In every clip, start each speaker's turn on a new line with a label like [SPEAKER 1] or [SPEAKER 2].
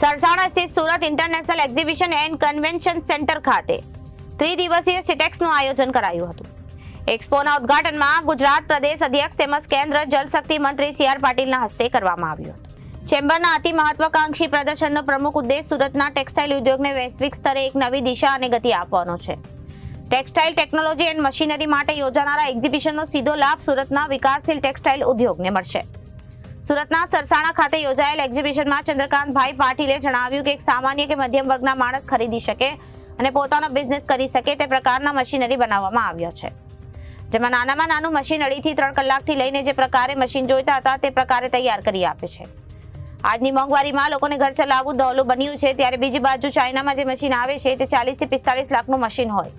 [SPEAKER 1] સરસાણા સ્થિત Surat international exhibition and convention centre ખાતે ત્રિદિવસીય સિટેક્સનું આયોજન કરાયું હતું. એક્સપોના ઉદઘાટનમાં ગુજરાત પ્રદેશ અધ્યક્ષ તેમજ કેન્દ્ર જલશક્તિ મંત્રી સી આર પાટીલના હસ્તે કરવામાં આવ્યું હતું. ચેમ્બરના અતિ મહત્વાકાંક્ષી પ્રદર્શનનો પ્રમુખ ઉદ્દેશ સુરતના ટેક્સટાઇલ ઉદ્યોગને વૈશ્વિક સ્તરે એક નવી દિશા અને ગતિ આપવાનો છે. ટેક્સટાઇલ ટેકનોલોજી એન્ડ મશીનરી માટે યોજાનારા એક્ઝિબિશનનો સીધો લાભ સુરતના વિકાસશીલ ટેક્સટાઇલ ઉદ્યોગને મળશે. સુરતના સરસાણા ખાતે યોજાયેલ એક્ઝિબિશનમાં ચંદ્રકાંતભાઈ પાટીલે જણાવ્યું કે એક સામાન્ય કે મધ્યમ વર્ગના માણસ ખરીદી શકે અને પોતાનો બિઝનેસ કરી શકે તે પ્રકારના મશીનરી બનાવવામાં આવ્યા છે. જેમાં નાનામાં નાનું મશીન અઢીથી ત્રણ કલાકથી લઈને જે પ્રકારે મશીન જોઈતા હતા તે પ્રકારે તૈયાર કરી આપે છે. આજની મોંઘવારીમાં લોકોને ઘર ચલાવવું દોહલું બન્યું છે, ત્યારે બીજી બાજુ ચાઇનામાં જે મશીન આવે છે તે ચાલીસથી પિસ્તાલીસ લાખનું મશીન હોય.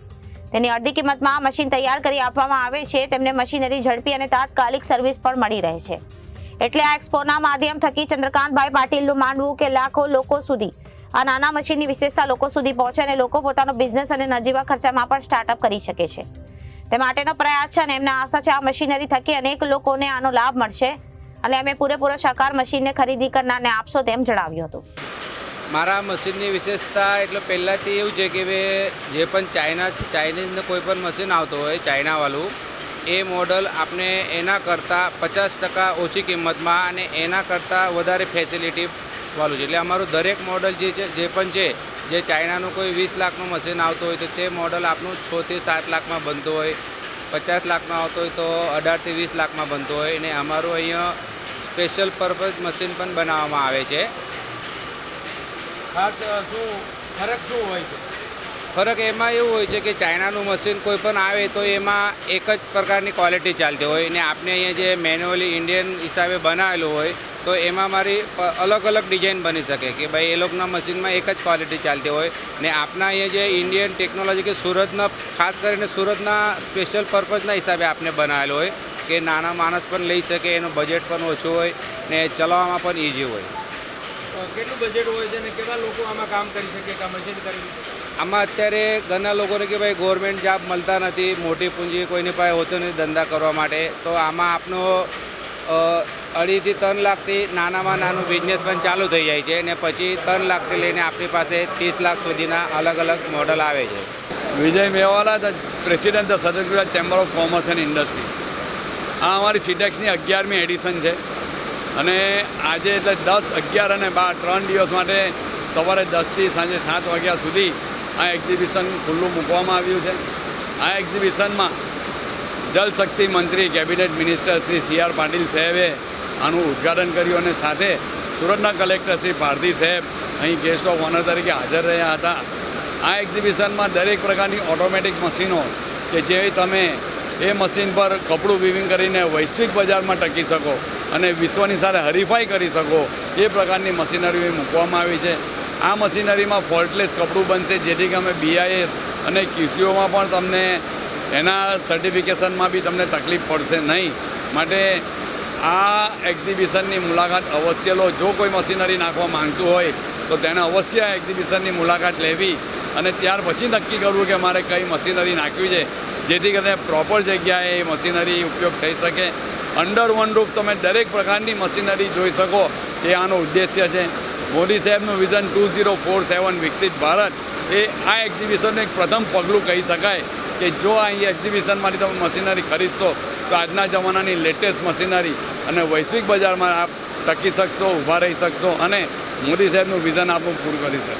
[SPEAKER 1] તેની અડધી કિંમતમાં મશીન તૈયાર કરી આપવામાં આવે છે, તેમને મશીનરી ઝડપી અને તાત્કાલિક સર્વિસ પણ મળી રહે છે. એટલે આ એક્સપોના માધ્યમ થકી ચંદ્રકાંતભાઈ પાટીલનું માનવું કે લાખો લોકો સુધી, આ નાના મશીનની વિશેષતા લોકો સુધી પહોંચે અને લોકો પોતાનો બિઝનેસ અને નજીવા ખર્ચામાં પણ સ્ટાર્ટઅપ કરી શકે છે. તે માટેનો પ્રયાસ છે અને એમને આશા છે આ મશીનરી થકી અનેક લોકોને આનો લાભ મળશે અને અમે પૂરેપૂરો સહકાર મશીનને ખરીદી કરનારને આપશો તેમ જણાવ્યું હતું.
[SPEAKER 2] મારા મશીનની વિશેષતા એટલે પહેલાંથી એવું છે કે જે પણ ચાઇના ચાઇનીઝનું કોઈ પણ મશીન આવતું હોય ચાઇનાવાળું એ મોડલ આપણે એના કરતાં પચાસ ટકા ઓછી કિંમતમાં અને એના કરતાં વધારે ફેસિલિટી વાળું છે. એટલે અમારું દરેક મોડલ જે છે, જે પણ છે, જે ચાઇનાનું કોઈ વીસ લાખનું મશીન આવતું હોય તો તે મોડલ આપણું છથી સાત લાખમાં બનતું હોય, પચાસ લાખનું આવતું હોય તો અઢારથી વીસ લાખમાં બનતું હોય. અને અમારું અહીંયા સ્પેશિયલ પર્પઝ મશીન પણ બનાવવામાં આવે છે.
[SPEAKER 3] ખાસ શું ફરક શું હોય છે?
[SPEAKER 2] ફરક એમાં એવું હોય છે કે ચાઇનાનું મશીન કોઈ પણ આવે તો એમાં એક જ પ્રકારની ક્વોલિટી ચાલતી હોય ને આપણે અહીંયા જે મેન્યુઅલી ઇન્ડિયન હિસાબે બનાવેલું હોય તો એમાં મારી અલગ અલગ ડિઝાઇન બની શકે કે ભાઈ એ લોકોના મશીનમાં એક જ ક્વોલિટી ચાલતી હોય ને આપણા અહીંયા જે ઇન્ડિયન ટેકનોલોજી કે સુરતના, ખાસ કરીને સુરતના સ્પેશિયલ પર્પઝના હિસાબે આપણે બનાવેલું હોય કે નાના માણસ પણ લઈ શકે, એનું બજેટ પણ ઓછું હોય ને ચલાવવામાં પણ ઇઝી હોય.
[SPEAKER 3] કેટલું બજેટ હોય છે અને કેટલા લોકો આમાં કામ કરી શકે કે મશીન કરી શકે?
[SPEAKER 2] આમાં અત્યારે ઘણા લોકોને કે ભાઈ ગવર્મેન્ટ જોબ મળતા નથી, મોટી પૂંજી કોઈની પાસે હોતો નથી ધંધા કરવા માટે, તો આમાં આપનો અઢીથી ત્રણ લાખથી નાનામાં નાનું બિઝનેસ પણ ચાલુ થઈ જાય છે અને પછી ત્રણ લાખથી લઈને આપણી પાસે ત્રીસ લાખ સુધીના અલગ અલગ મોડલ આવે છે.
[SPEAKER 4] Vijay Mewala the president the southern Gujarat chamber of commerce and industries આ અમારી સિટેક્સની અગિયારમી એડિશન છે. અને આજે એટલે દસ, અગિયાર અને બાર, ત્રણ દિવસ માટે સવારે દસથી સાંજે સાત વાગ્યા સુધી આ એક્ઝિબિશન ખુલ્લું મૂકવામાં આવ્યું છે. આ એક્ઝિબિશનમાં જલશક્તિ મંત્રી, cabinet minister Shri C R Patil સાહેબે આનું ઉદ્ઘાટન કર્યું અને સાથે સુરતના કલેક્ટર શ્રી પારધી સાહેબ અહીં ગેસ્ટ ઓફ ઓનર તરીકે હાજર રહ્યા હતા. આ એક્ઝિબિશનમાં દરેક પ્રકારની ઓટોમેટિક મશીનો કે જે તમે એ મશીન પર કપડું વિવિંગ કરીને વૈશ્વિક બજારમાં ટકી શકો અને વિશ્વની સાથે હરીફાઈ કરી શકો એ પ્રકારની મશીનરીઓ મૂકવામાં આવી છે. આ મશીનરીમાં ફોલ્ટલેસ કપડું બનશે, જેથી અમે બીઆઈએસ અને ક્યુસીઓમાં પણ તમને એના સર્ટિફિકેશનમાં બી તમને તકલીફ પડશે નહીં. માટે આ એક્ઝિબિશનની મુલાકાત અવશ્ય લો. જો કોઈ મશીનરી નાખવા માંગતું હોય, તો તેને અવશ્ય આ એક્ઝિબિશનની મુલાકાત લેવી અને ત્યાર પછી નક્કી કરવું કે મારે કઈ મશીનરી નાખવી છે, જેથી કરીને પ્રોપર જગ્યાએ એ મશીનરી ઉપયોગ થઈ શકે. અંડર વન રૂફ તમે દરેક પ્રકારની મશીનરી જોઈ શકો. એ આનો ઉદ્દેશ્ય છે. મોદી સાહેબનું vision two zero four seven વિકસિત ભારત, એ આ એક્ઝિબિશનનું એક પ્રથમ પગલું કહી શકાય કે જો અહીં એક્ઝિબિશનમાંથી તમે મશીનરી ખરીદશો, તો આજના જમાનાની લેટેસ્ટ મશીનરી અને વૈશ્વિક બજારમાં આપ ટકી શકશો, ઊભા રહી શકશો અને મોદી સાહેબનું વિઝન આપણું પૂરું કરી શકશો.